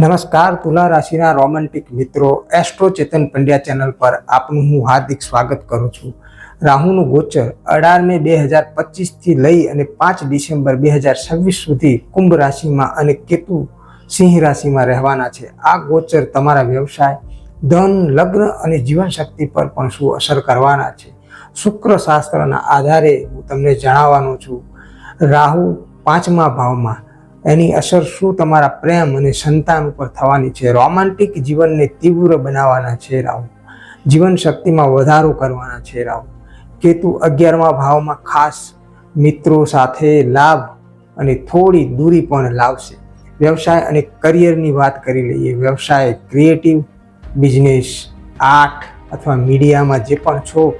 નમસ્કાર, તુલા રાશિના રોમેન્ટિક મિત્રો, એસ્ટ્રો ચેતન પંડ્યા ચેનલ પર આપનું હું હાર્દિક સ્વાગત કરું છું. રાહુનું ગોચર અઢાર મે બે હજાર પચીસથી લઈ અને પાંચ ડિસેમ્બર બે હજાર છવ્વીસ સુધી કુંભ રાશિમાં અને કેતુ સિંહ રાશિમાં રહેવાના છે. આ ગોચર તમારા વ્યવસાય, ધન, લગ્ન અને જીવનશક્તિ પર પણ શું અસર કરવાના છે? શુક્ર શાસ્ત્રના આધારે હું તમને જણાવવાનો છું. રાહુ પાંચમા ભાવમાં એની અસર શું તમારા પ્રેમ અને સંતાન ઉપર થવાની છે? રોમાન્ટિક જીવનને તીવ્ર બનાવવાના છે રાહુ. જીવન શક્તિમાં વધારો કરવાના છે રાહુ. કેતુ અગિયારમા ભાવમાં ખાસ મિત્રો સાથે લાભ અને થોડી દૂરી પણ લાવશે. વ્યવસાય અને કરિયરની વાત કરી લઈએ. વ્યવસાય, ક્રિએટિવ બિઝનેસ, આર્ટ અથવા મીડિયામાં જે પણ છો,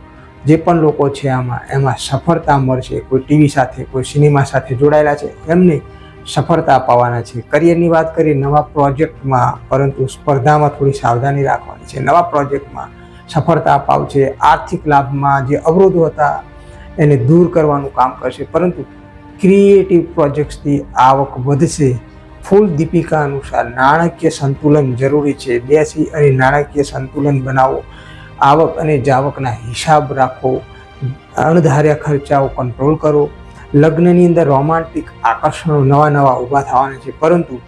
જે પણ લોકો છે આમાં, એમાં સફળતા મળશે. કોઈ ટીવી સાથે, કોઈ સિનેમા સાથે જોડાયેલા છે. એમને સફળતા અપાવવાના છે. કરિયરની વાત કરીએ, નવા પ્રોજેક્ટમાં, પરંતુ સ્પર્ધામાં થોડી સાવધાની રાખવાની છે. નવા પ્રોજેક્ટમાં સફળતા અપાવશે આર્થિક લાભમાં જે અવરોધો હતા, એને દૂર કરવાનું કામ કરશે. પરંતુ ક્રિએટિવ પ્રોજેક્ટ્સથી આવક વધશે. ફૂલ દીપિકા અનુસાર નાણાકીય સંતુલન જરૂરી છે. બેસી અને નાણાકીય સંતુલન બનાવો. આવક અને જાવકના હિસાબ રાખો. અણધાર્યા ખર્ચાઓ કંટ્રોલ કરો. લગ્નની અંદર રોમાન્ટિક આકર્ષણો નવા નવા ઊભા થવાના છે, પરંતુ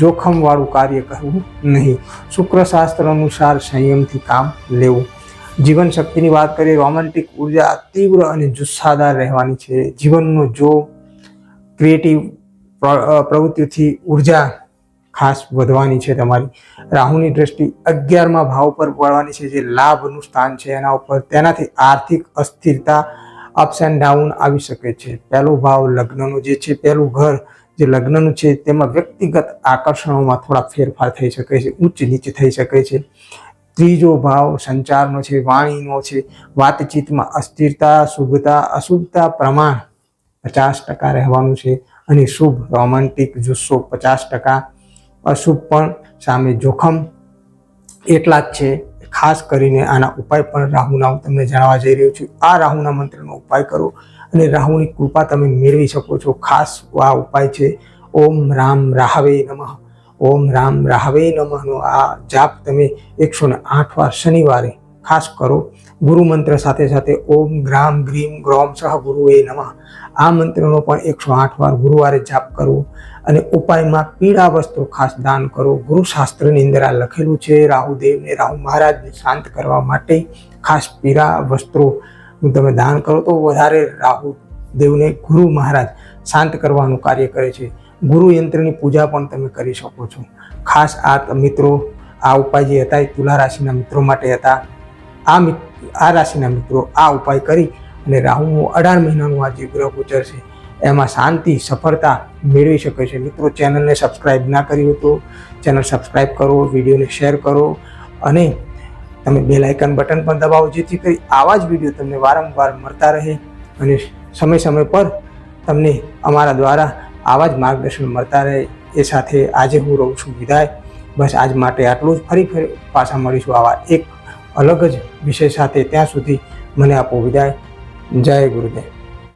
જોખમવાળું કાર્ય કરવું નહીં. શુક્રશાસ્ત્ર અનુસાર સંયમથી કામ લેવું. જીવન શક્તિની વાત કરીએ રોમાન્ટિક ઊર્જા તીવ્ર અને જુસ્સાદાર રહેવાની છે. જીવનનો જો ક્રિએટિવ પ્રવૃત્તિથી ઊર્જા ખાસ વધવાની છે તમારી. રાહુની દ્રષ્ટિ અગિયારમાં ભાવ પર પડવાની છે, જે લાભનું સ્થાન છે એના ઉપર. તેનાથી આર્થિક અસ્થિરતા અપ્સ એન્ડ ડાઉન આવી શકે છે. પહેલો ભાવ લગ્નનો જે છે, પહેલું ઘર જે લગ્નનું છે, તેમાં વ્યક્તિગત આકર્ષણોમાં થોડા ફેરફાર થઈ શકે છે, ઉચ્ચ નીચ થઈ શકે છે. ત્રીજો ભાવ સંચારનો છે, વાણીનો છે, વાતચીતમાં અસ્થિરતા, શુભતા, અશુભતા પ્રમાણ પચાસ ટકા રહેવાનું છે અને શુભ રોમાન્ટિક જુસ્સો પચાસ ટકા. અશુભ પણ સામે જોખમ એટલા જ છે. ખાસ કરીને આના ઉપાય પણ રાહુના હું તમને જણાવવા જઈ રહ્યો છું. આ રાહુના મંત્રનો ઉપાય કરો અને રાહુની કૃપા તમે મેળવી શકો છો. ખાસ આ ઉપાય છે, ઓમ રામ રાહવે નમઃ. ઓમ રામ રાહવે નમઃનો આ જાપ તમે એકસો ને આઠ વાર શનિવારે ખાસ કરો. ગુરુ મંત્ર સાથે સાથે ઓમ ગ્રામ ગ્રીમ ગ્રોમ સહ ગુરુએ નમઃ. આ મંત્રનો પણ એકસો આઠ વાર ગુરુવારે જાપ કરવો અને ઉપાયમાં પીળા વસ્ત્રો ખાસ દાન કરો. ગુરુશાસ્ત્રની અંદર આ લખેલું છે, રાહુદેવને રાહુ મહારાજને શાંત કરવા માટે ખાસ પીળા વસ્ત્રો તમે દાન કરો. તો વધારે રાહુ દેવને ગુરુ મહારાજ શાંત કરવાનું કાર્ય કરે છે. ગુરુ યંત્રની પૂજા પણ તમે કરી શકો છો. ખાસ આ મિત્રો, આ ઉપાય જે હતા એ તુલા રાશિના મિત્રો માટે હતા. આ આ રાશિના મિત્રો આ ઉપાય કરી અને રાહુનું અઢાર મહિનાનું આ જે ગ્રહ ગોચર છે એમાં શાંતિ, સફળતા મેળવી શકે છે. મિત્રો, ચેનલને સબસ્ક્રાઈબ ના કરી હોય તો ચેનલ સબસ્ક્રાઈબ કરો, વિડીયોને શેર કરો અને તમે બેલ આઇકન બટન પણ દબાવો, જેથી કરી આવા જ વીડિયો તમને વારંવાર મળતા રહે અને સમય સમય પર તમને અમારા દ્વારા આવા જ માર્ગદર્શન મળતા રહે. એ સાથે આજે હું રહું છું વિદાય. બસ આજ માટે આટલું જ. ફરી ફરી પાછા મળીશું આવા એક અલગ જ વિષય સાથે ત્યાં સુધી મને આપો વિદાય. જય ગુરુદેવ.